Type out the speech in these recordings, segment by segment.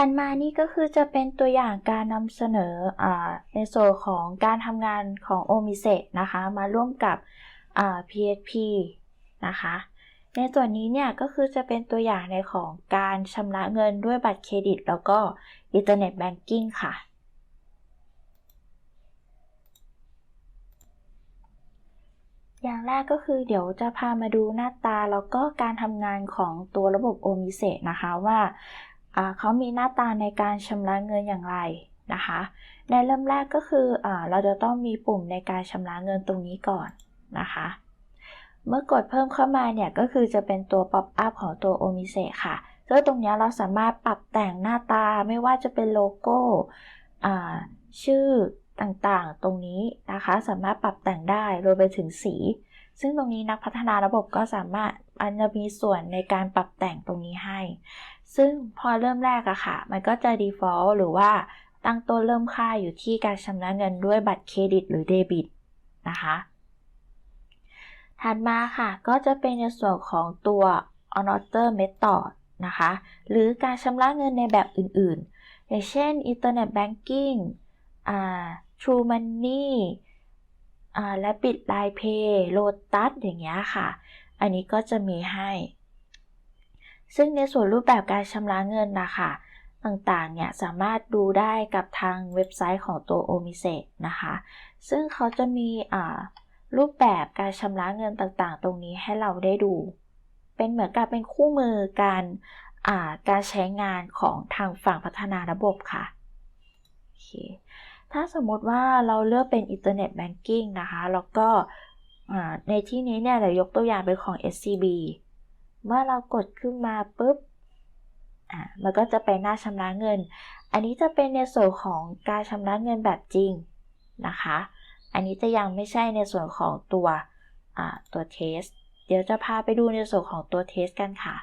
ถัดมานี่ก็คือจะเป็นตัวอย่างการนำเสนออในส่วนของการทำงานของ o m i s e นะคะ มาร่วมกับ PHP นะคะ ในส่วนนี้เนี่ยก็คือจะเป็นตัวอย่างในของการชำระเงินด้วยบัตรเครดิต แล้วก็อินเทอร์เน็ตแบงกิ้งค่ะอย่างแรกก็คือเดี๋ยวจะพามาดูหน้าตาแล้วก็การทำงานของตัวระบบ o m i s e นะคะว่า เขามีหน้าตาในการชำระเงินอย่างไรนะคะ ในเริ่มแรกก็คืออเราจะต้องมีปุ่มในการชำระเงินตรงนี้ก่อนนะคะ เมื่อกดเพิ่มเข้ามาเนี่ยก็คือจะเป็นตัวป๊อปอัพของตัวโอมิเซค่ะซึ่งตรงนี้เราสามารถปรับแต่งหน้าตาไม่ว่าจะเป็นโลโก้ชื่อต่างๆ ตรงนี้นะคะ สามารถปรับแต่งได้รวมไปถึงสี ซึ่งตรงนี้นักพัฒนาระบบก็สามารถอันจะมีส่วนในการปรับแต่งตรงนี้ให้ ซึ่งพอเริ่มแรกอะค่ะ มันก็จะ default หรือว่าตั้งต้นเริ่มค่าอยู่ที่การชำระเงินด้วยบัตรเครดิตหรือเดบิตนะคะ ถัดมาค่ะก็จะเป็นในส่วนของตัว another method นะคะ หรือการชำระเงินในแบบอื่นๆ อย่างเช่น internet banking True Money และปิด Line Pay Lotus อย่างเงี้ยค่ะ อันนี้ก็จะมีให้ ซึ่งในส่วนรูปแบบการชำระเงินนะคะต่างๆ เนี่ยสามารถดูได้กับทางเว็บไซต์ของตัว o m i s e นะคะ ซึ่งเขาจะมีรูปแบบการชำระเงินต่างๆ ตรงนี้ให้เราได้ดู เป็นเหมือนกับเป็นคู่มือการการใช้งานของทางฝั่งพัฒนาระบบค่ะ ถ้าสมมติว่าเราเลือกเป็นอินเทอร์เน็ตแบงกิ้งนะคะ แล้วก็ในที่นี้เนี่ยเรายกตัวอย่างเป็นของ SCB เมื่อเรากดขึ้นมาปุ๊บอ่ามันก็จะไปหน้าชำระเงิน อันนี้จะเป็นในส่วนของการชำระเงินแบบจริงนะคะ อันนี้จะยังไม่ใช่ในส่วนของตัวตัวเทส เดี๋ยวจะพาไปดูในส่วนของตัวเทสกันค่ะ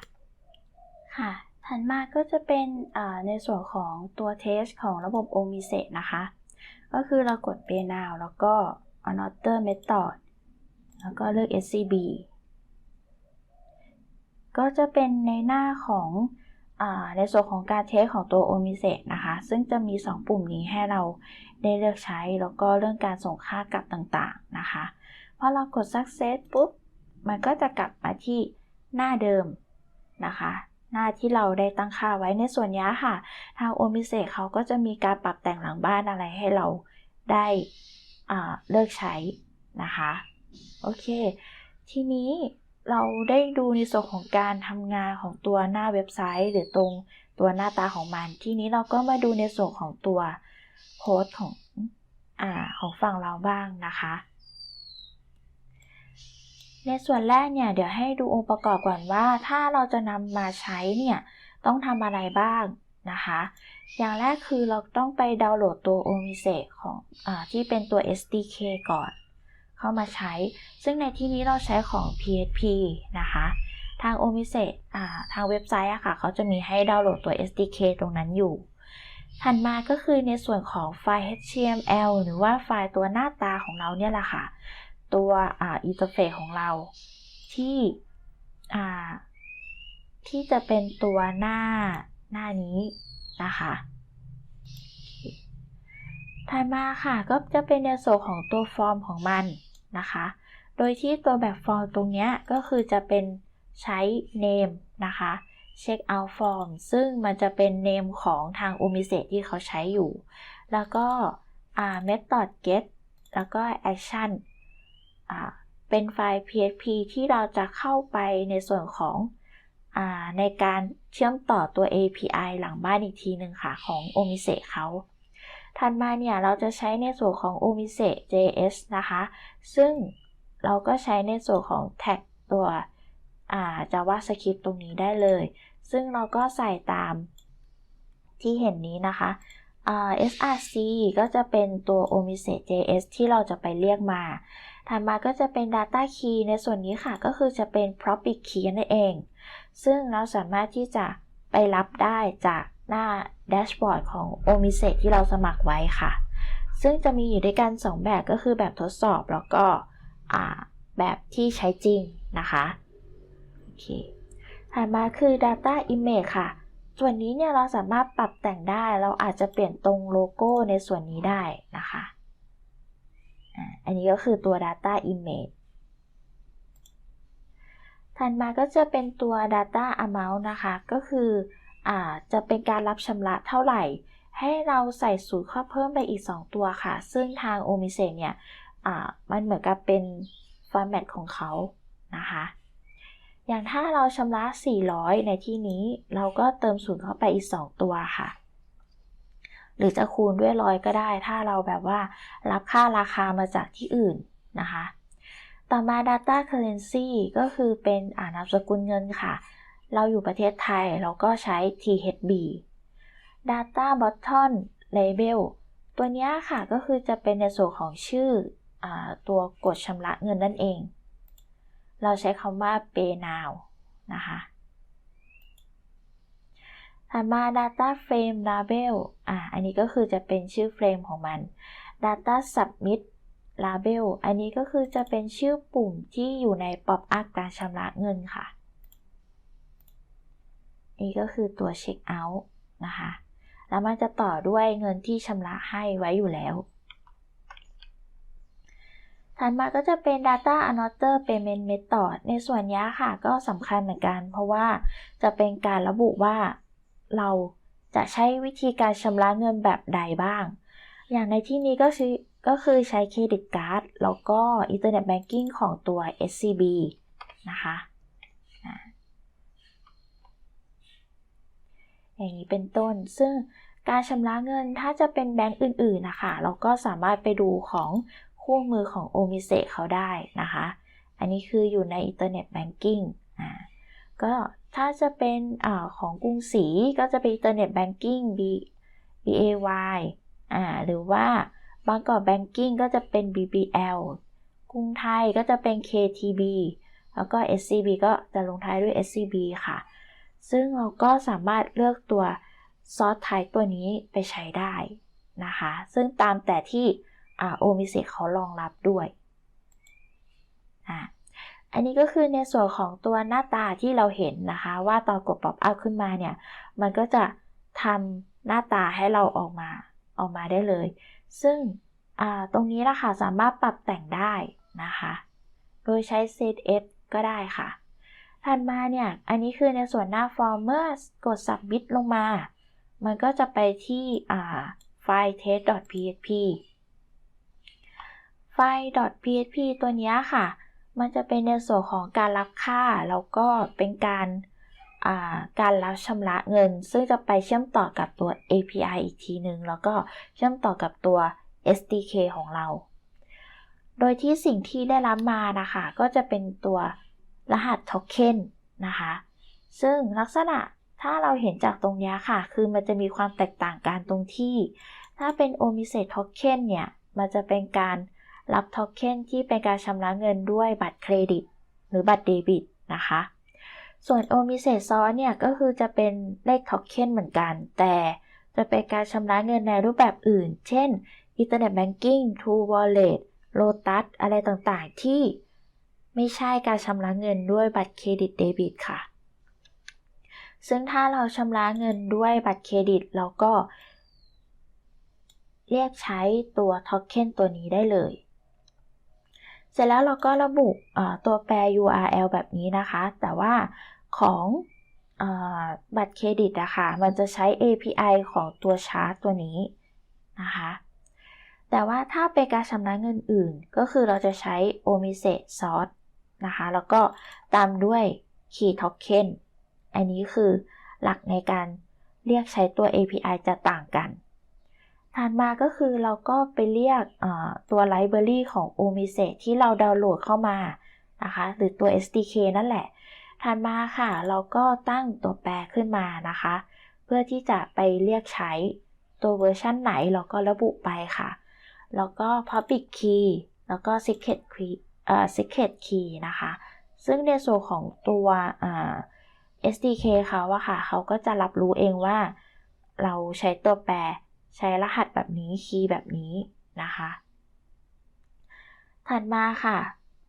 ค่ะ ถัดมาก็จะเป็นในส่วนของตัวเทสของระบบ o m i s e นะคะ ก็คือเรากด Pay Now แล้วก็ Another Method แล้วก็เลือก SCB ก็จะเป็นในหน้าของอในส่วนของการเทสของตัว o m i s e นะคะ ซึ่งจะมี 2 ปุ่มนี้ให้เราได้เลือกใช้ แล้วก็เรื่องการส่งค่ากลับต่างๆนะคะพอเรากด success ปุ๊บ มันก็จะกลับมาที่หน้าเดิมนะคะ หน้าที่เราได้ตั้งค่าไว้ในส่วนนี้ค่ะ ทาง o m i s e เขาก็จะมีการปรับแต่งหลังบ้านอะไรให้เราได้เลิกใช้นะคะ โอเค ทีนี้ เราได้ดูในส่วนของการทำงานของตัวหน้าเว็บไซต์ หรือตรงตัวหน้าตาของมัน ทีนี้เราก็มาดูในส่วนของตัวโค้ดของอ่าของฝั่งเราบ้างนะคะ ในส่วนแรกเนี่ยเดี๋ยวให้ดูองค์ประกอบก่อนว่า ถ้าเราจะนำมาใช้เนี่ยต้องทำอะไรบ้างนะคะ อย่างแรกคือเราต้องไปดาวน์โหลดตัว o m i s e ของอที่เป็นตัว SDK ก่อน เข้ามาใช้ ซึ่งในที่นี้เราใช้ของ PHP นะคะ ทาง o m i s e ทางเว็บไซต์อะค่ะ เขาจะมีให้ดาวน์โหลดตัว SDK ตรงนั้นอยู่ ถัดมาก็คือในส่วนของไฟล์ HTML หรือว่าไฟล์ตัวหน้าตาของเราเนี่ยแหละค่ะ ตัวอินเทอร์เฟซของเราที่ที่จะเป็นตัวหน้าหน้านี้นะคะถัดมาค่ะก็จะเป็นในส่วนของตัวฟอร์มของมัน นะคะ โดยที่ตัวแบบฟอร์มตรงนี้ก็คือจะเป็นใช้ name นะคะ check out form ซึ่งมันจะเป็น name ของทาง o m i s e ที่เขาใช้อยู่ แล้วก็ method get แล้วก็ action เป็นไฟล์ PHP ที่เราจะเข้าไปในส่วนของอในการเชื่อมต่อตัว API หลังบ้านอีกทีหนึ่งค่ะ ของ o m i s e เขา ถัดมาเนี่ยเราจะใช้ในส่วนของ o m i s e JS นะคะ ซึ่งเราก็ใช้ในส่วนของแท็กตัว JavaScript ตรงนี้ได้เลย ซึ่งเราก็ใส่ตามที่เห็นนี้นะคะ src ก็จะเป็นตัว o m i s e JS ที่เราจะไปเรียกมาถัดมาก็จะเป็น data key ในส่วนนี้ค่ะ ก็คือจะเป็น public key นั่นเอง ซึ่งเราสามารถที่จะไปรับได้จาก หน้าแดชบอร์ดของ o m i s e ที่เราสมัครไว้ค่ะ ซึ่งจะมีอยู่ด้วยกัน 2 แบบก็คือแบบทดสอบแล้วก็แบบที่ใช้จริงนะคะโอเคถัดมาคือ Data Image ค่ะ ส่วนนี้เนี่ยเราสามารถปรับแต่งได้ เราอาจจะเปลี่ยนตรงโลโก้ในส่วนนี้ได้นะคะอันนี้ก็คือตัว Data Image ถัดมาก็จะเป็นตัว Data Amount นะคะ ก็คือ จะเป็นการรับชำระเท่าไหร่ ให้เราใส่สูตรข้อเพิ่มไปอีก 2 ตัวค่ะ ซึ่งทาง o m i s e เนี่ยอ่ามันเหมือนกับเป็นฟอร์แมตของเขานะคะ อย่างถ้าเราชำระ 400 ในที่นี้เราก็เติมศูนย์เข้าไปอีก 2 ตัวค่ะ หรือจะคูณด้วยร้อยก็ได้ ถ้าเราแบบว่ารับค่าราคามาจากที่อื่นนะคะ ต่อมา data currency ก็คือเป็นอ่านามสกุลเงินค่ะ เราอยู่ประเทศไทยเราก็ใช้ THB data button label ตัวนี้ค่ะก็คือจะเป็นในส่วนของชื่ออตัวกดชำระเงินนั่นเอง เราใช้คำว่า pay now นะคะถัดมา data frame label อ่าอันนี้ก็คือจะเป็นชื่อเฟรมของมัน data submit label อันนี้ก็คือจะเป็นชื่อปุ่มที่อยู่ใน pop up การชำระเงินค่ะ นี่ก็คือตัว check out นะคะ แล้วมันจะต่อด้วยเงินที่ชำระให้ไว้อยู่แล้ว ถัดมาก็จะเป็น data another payment method ในส่วนนี้ค่ะ ก็สำคัญเหมือนกัน เพราะว่าจะเป็นการระบุว่าเราจะใช้วิธีการชำระเงินแบบใดบ้าง อย่างในที่นี้ก็คือก็คือใช้เครดิตการ์ดแล้วก็อินเทอร์เน็ตแบงกิ้งของตัว SCB นะคะ อย่างนี้เป็นต้น ซึ่งการชำระเงินถ้าจะเป็นแบงก์อื่นๆนะคะ เราก็สามารถไปดูของคู่มือของ o m i s e เขาได้นะคะ อันนี้คืออยู่ในอินเทอร์เน็ตแบงกิ้งอ่าก็ถ้าจะเป็นอของกรุงศรีก็จะเป็นอินเทอร์เน็ตแบงกิ้ง B BAY อ่าหรือว่าบางกอกแบงกิ้งก็จะเป็น BBL กรุงไทยก็จะเป็น KTB แล้วก็ SCB ก็จะลงท้ายด้วย SCB ค่ะ ซึ่งเราก็สามารถเลือกตัวซอสไทป์ตัวนี้ไปใช้ได้นะคะ ซึ่งตามแต่ที่โอมิเซเขารองรับด้วยอ่อันนี้ก็คือในส่วนของตัวหน้าตาที่เราเห็นนะคะ ว่าตอนกดป๊อปอัพขึ้นมาเนี่ย มันก็จะทำหน้าตาให้เราออกมาออกมาได้เลย ซึ่งตรงนี้นะคะสามารถปรับแต่งได้นะคะ โดยใช้ set s ก็ได้ค่ะ ถัดมาเนี่ย อันนี้คือในส่วนหน้าฟอร์มเมื่อกด submit ลงมา มันก็จะไปที่ไฟล์ test.php ไฟล์ .php ตัวนี้ค่ะ มันจะเป็นในส่วนของการรับค่า แล้วก็เป็นการการรับชำระเงิน ซึ่งจะไปเชื่อมต่อกับตัว API อีกทีหนึ่งแล้วก็เชื่อมต่อกับตัว SDK ของเรา โดยที่สิ่งที่ได้รับมานะคะ ก็จะเป็นตัว รหัสโทเค็นนะคะ ซึ่งลักษณะถ้าเราเห็นจากตรงนี้ค่ะ คือมันจะมีความแตกต่างกันตรงที่ ถ้าเป็น o m i s e t token เนี่ย มันจะเป็นการรับโทเค็นที่เป็นการชำระเงินด้วยบัตรเครดิต หรือบัตรเดบิตนะคะ ส่วน o m i s e t ซอสเนี่ย ก็คือจะเป็นเลขโทเค็นเหมือนกัน แต่จะเป็นการชำระเงินในรูปแบบอื่น เช่น Internet Banking True Wallet Lotus อะไรต่างๆ ที่ ไม่ใช่การชำระเงินด้วยบัตรเครดิตเดบิตค่ะ ซึ่งถ้าเราชำระเงินด้วยบัตรเครดิตเราก็ เรียกใช้ตัวโทเค็นตัวนี้ได้เลย เสร็จแล้วเราก็ระบุตัวแปร URL แบบนี้นะคะ แต่ว่าของอบัตรเครดิตอะคะ่ะ มันจะใช้ API ของตัวชาร์ตตัวนี้นะคะ แต่ว่าถ้าเป็นการชำระเงินอื่น ก็คือเราจะใช้ Omise Source นะคะ แล้วก็ตามด้วย Key Token อันนี้คือหลักในการเรียกใช้ตัว API จะต่างกันถัดมาก็คือเราก็ไปเรียกตัว Library ของ o m i s e ที่เราดาวน์โหลดเข้ามานะคะ หรือตัว SDK นั่นแหละ ถัดมาค่ะ เราก็ตั้งตัวแปรขึ้นมานะคะ เพื่อที่จะไปเรียกใช้ตัวเวอร์ชันไหนเราก็ระบุไปค่ะ แล้วก็ Public Key แล้วก็ Secret Key secret key นะคะ ซึ่งในส่วนของตัว SDK เขาอะค่ะ เขาก็จะรับรู้เองว่า เราใช้ตัวแปรใช้รหัสแบบนี้คีย์แบบนี้นะคะ ถัดมาค่ะ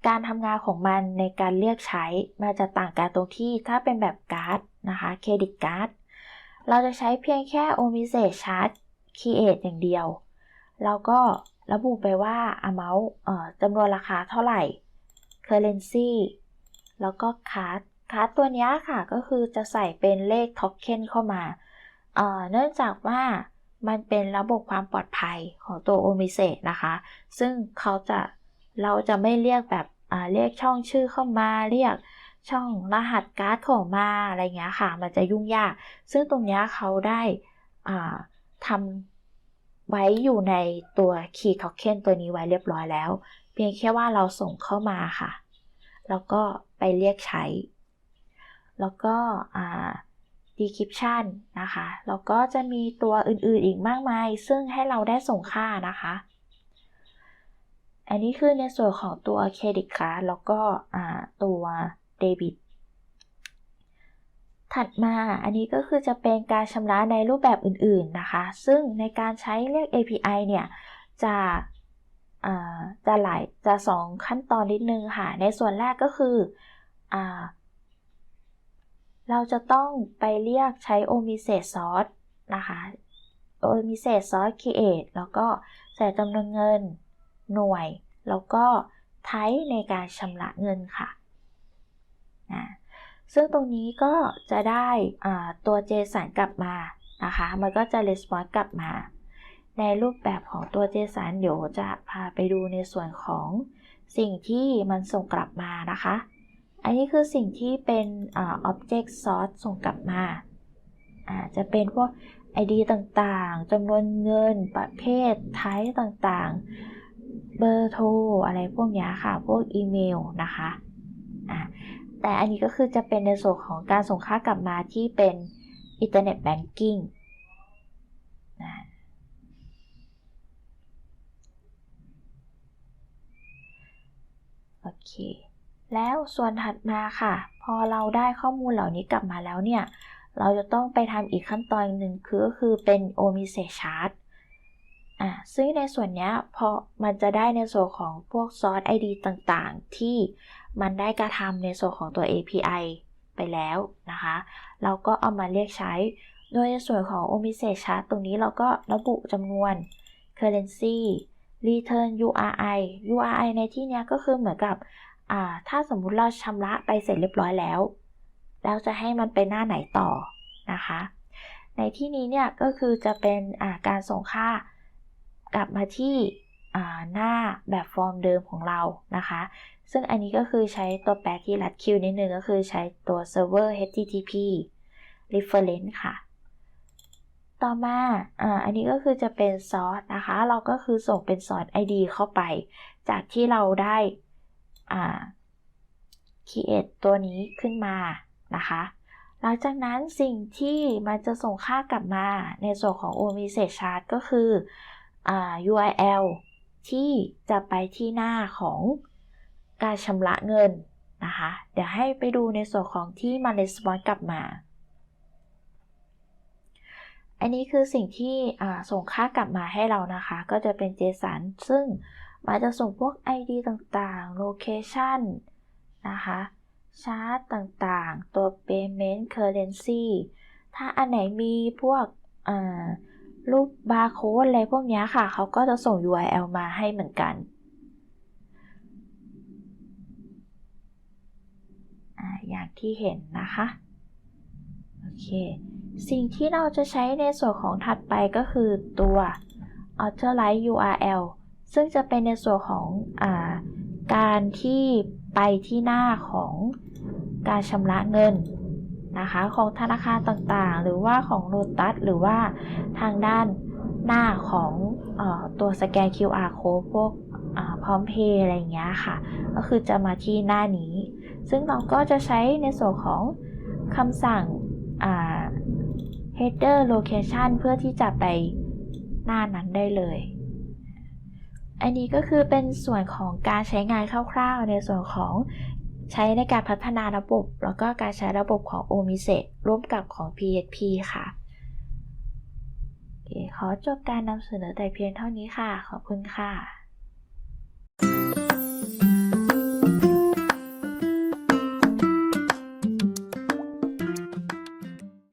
การทำงานของมันในการเรียกใช้ มันจะต่างกันตรงที่ถ้าเป็นแบบการ์ดนะคะเครดิตการ์ดเราจะใช้เพียงแค่ o m i s e chart create อย่างเดียว แล้วก็ ระบุไปว่า amount เอ่อจำนวนราคาเท่าไหร่ currency แล้วก็ card card ตัวนี้ค่ะก็คือจะใส่เป็นเลข token เข้ามาเเนื่องจากว่ามันเป็นระบบความปลอดภัยของตัว Omise นะคะ ซึ่งเขาจะเราจะไม่เรียกแบบเรียกช่องชื่อเข้ามา เรียกช่องรหัสการ์ดของมาอะไรเงี้ยค่ะ มันจะยุ่งยาก ซึ่งตรงนี้เขาได้ทำ ไว้อยู่ในตัว Key Token ตัวนี้ไว้เรียบร้อยแล้ว เพียงแค่ว่าเราส่งเข้ามาค่ะ แล้วก็ไปเรียกใช้ แล้วก็อ่า decryption นะคะ แล้วก็จะมีตัวอื่นๆอีกมากมาย ซึ่งให้เราได้ส่งค่านะคะ อันนี้คือในส่วนของตัวเครดิตการ์แล้วก็ตัวเดบิต ถัดมาอันนี้ก็คือจะเป็นการชำระในรูปแบบอื่นๆนะคะ ซึ่งในการใช้เรียก API เนี่ย จะจะหลายจะสองขั้นตอนนิดนึงค่ะ ในส่วนแรกก็คืออเราจะต้องไปเรียกใช้ omise source นะคะ omise source create แล้วก็ใส่จำนวนเงินหน่วย แล้วก็ไทในการชำระเงินค่ะนะ ซึ่งตรงนี้ก็จะได้ตัว JSON กลับมานะคะ มันก็จะ response กลับมา ในรูปแบบของตัว JSON เดี๋ยวจะพาไปดูในส่วนของสิ่งที่มันส่งกลับมานะคะ อันนี้คือสิ่งที่เป็น object source ส่งกลับมาจะเป็นพวก ID ต่างๆจำนวนเงิน ประเภท type ต่างๆ เบอร์โทร อะไรพวกนี้ค่ะ พวกอีเมลนะคะะ แต่อันนี้ก็คือจะเป็นในส่วนของการส่งค่ากลับมาที่เป็นอินเทอร์เน็ตแบงกิ้งโอเค แล้วส่วนถัดมาค่ะ พอเราได้ข้อมูลเหล่านี้กลับมาแล้วเนี่ย เราจะต้องไปทำอีกขั้นตอนหนึ่งคือก็คือเป็น o m i s e chart อ่าซึ่งในส่วนนี้พอมันจะได้ในส่วนของพวกซอส ID ต่างๆ ที่ มันได้กระทำในส่วนของตัว API ไปแล้วนะคะ เราก็เอามาเรียกใช้ โดยในส่วนของ o m i s a g e chart ตรงนี้เราก็ระบุจำนวน currency return URI URI ในที่นี้ก็คือเหมือนกับ ถ้าสมมุติเราชำระไปเสร็จเรียบร้อยแล้วแล้วจะให้มันไปหน้าไหนต่อนะคะ ในที่นี้เนี่ยก็คือจะเป็นการส่งค่ากลับมาที่หน้าแบบฟอร์มเดิมของเรานะคะ ซึ่งอันนี้ก็คือใช้ตัวแปรที่รัดคิวนิดนึงก็คือใช้ตัว server http reference ค่ะ ต่อมาอ่าอันนี้ก็คือจะเป็นซอสนะคะ เราก็คือส่งเป็นซอส ID เข้าไป จากที่เราได้อ่า create ตัวนี้ขึ้นมานะคะ หลังจากนั้นสิ่งที่มันจะส่งค่ากลับมาในส่วนของ o m i s a g e chart ก็คือ URL ที่จะไปที่หน้าของ การชำระเงินนะคะ เดี๋ยวให้ไปดูในส่วนของที่มัน response กลับมา อันนี้คือสิ่งที่ส่งค่ากลับมาให้เรานะคะ ก็จะเป็น JSON ซึ่งมันจะส่งพวก ID ต่างๆ location นะคะ ชาร์ตต่างๆ ตัว payment currency ถ้าอันไหนมีพวกรูปบาร์โค้ดอะไรพวกนี้ค่ะ เขาก็จะส่ง URL มาให้เหมือนกัน อย่างที่เห็นนะคะ โอเค สิ่งที่เราจะใช้ในส่วนของถัดไปก็คือตัว authorize URL ซึ่งจะเป็นในส่วนของอการที่ไปที่หน้าของการชำระเงินนะคะของธนาคารต่างๆ หรือว่าของโลตัสหรือว่าทางด้านหน้าของอตัวสแกน QR code พวกพร้อมเพย์อะไรอย่างเงี้ยค่ะ ก็คือจะมาที่หน้านี้ ซึ่งเราก็จะใช้ในส่วนของคำสั่ง header location เพื่อที่จะไปหน้านั้นได้เลย อันนี้ก็คือเป็นส่วนของการใช้งานคร่าวๆ ในส่วนของใช้ในการพัฒนาระบบ แล้วก็การใช้ระบบของ o m i s e ร่วมกับของ PHP ค่ะขอจบการนำเสนอแต่เพียงเท่านี้ค่ะ ขอบคุณค่ะ